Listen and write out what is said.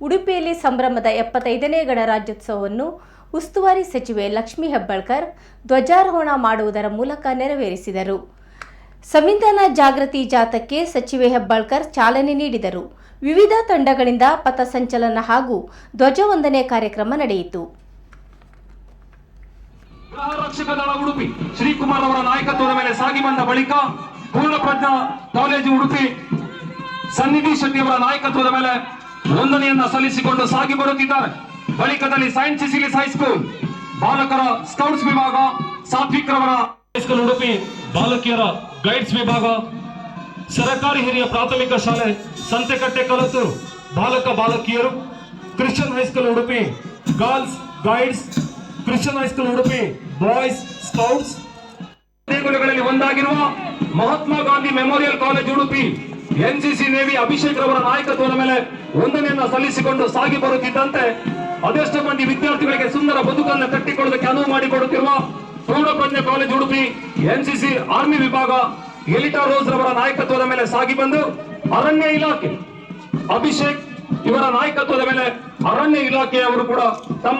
ಉಡುಪಿಯಲ್ಲಿ ಸಂಭ್ರಮದ ಎಪ್ಪತ್ತೈದನೇ ಗಣರಾಜ್ಯೋತ್ಸವವನ್ನು ಉಸ್ತುವಾರಿ ಸಚಿವೆ ಲಕ್ಷ್ಮೀ ಹೆಬ್ಬಾಳ್ಕರ್ ಧ್ವಜಾರೋಹಣ ಮಾಡುವುದರ ಮೂಲಕ ನೆರವೇರಿಸಿದರು. ಸಂವಿಧಾನ ಜಾಗೃತಿ ಜಾಥಾಕ್ಕೆ ಸಚಿವೆ ಹೆಬ್ಬಾಳ್ಕರ್ ಚಾಲನೆ ನೀಡಿದರು. ವಿವಿಧ ತಂಡಗಳಿಂದ ಪಥಸಂಚಲನ ಹಾಗೂ ಧ್ವಜವಂದನೆ ಕಾರ್ಯಕ್ರಮ ನಡೆಯಿತು. ರಕ್ಷಕ ಉಡುಪಿ ಶ್ರೀಕುಮಾರ್ ಅವರ ನಾಯಕತ್ವದ ಮೇಲೆ ಸಾಗಿ ಬಂದ ಬಳಿಕ ಪೂರ್ಣಪ್ರಜ್ಞಾ ಕಾಲೇಜು ಉಡುಪಿ ಸನ್ನಿಧಿ ಶೆಟ್ಟಿ ನಾಯಕತ್ವದ ಮೇಲೆ ನೋಂದಣಿಯನ್ನ ಸಲ್ಲಿಸಿಕೊಂಡು ಸಾಗಿ ಬರುತ್ತಿದ್ದಾರೆ. ಬಳಿಕದಲ್ಲಿ ಸೈಂಟ್ ಸಿಸಿಲಿಸ್ ಹೈಸ್ಕೂಲ್ ಬಾಲಕರ ಸ್ಕೌಟ್ಸ್ ವಿಭಾಗ ಸಾತ್ವಿಕ್ ರವರ ಹೈಸ್ಕೂಲ್ ಉಡುಪಿ, ಬಾಲಕಿಯರ ಗೈಡ್ಸ್ ವಿಭಾಗ, ಸರಕಾರಿ ಹಿರಿಯ ಪ್ರಾಥಮಿಕ ಶಾಲೆ, ಸಂತೆಕಟ್ಟೆ ಕಲತೂರು ಬಾಲಕ ಬಾಲಕಿಯರು Christian high school Udupi girls guides Christian high school Udupi boys scouts ದೇಗುಲಗಳಲ್ಲಿ ಒಂದಾಗಿರುವ Mahatma Gandhi memorial college Udupi NCC navy Abhishek ರವರ ನಾಯಕತ್ವದ ಮೇಲೆ ವಂದನೆಯನ್ನ ಸಲ್ಲಿಸಿಕೊಂಡು ಸಾಗಿ ಬರುತ್ತಿದ್ದಂತೆ ಅದೆಷ್ಟು ಮಂದಿ ವಿದ್ಯಾರ್ಥಿಗಳಿಗೆ ಸುಂದರ ಬದುಕನ್ನು ಕಟ್ಟಿಕೊಳ್ಳೋದಕ್ಕೆ ಅನುವು ಮಾಡಿಕೊಡುತ್ತಿರುವ Poornaprajna college Udupi NCC army ವಿಭಾಗ ಎಲಿಟಾ ರೋಸ್ ರವರ ನಾಯಕತ್ವದ ಮೇಲೆ ಸಾಗಿ ಬಂದು ಅರಣ್ಯ ಇಲಾಖೆ, ಅಭಿಷೇಕ್ ಇವರ ನಾಯಕತ್ವದ ಮೇಲೆ ಅರಣ್ಯ ಇಲಾಖೆಯವರು ಕೂಡ ತಮ್ಮ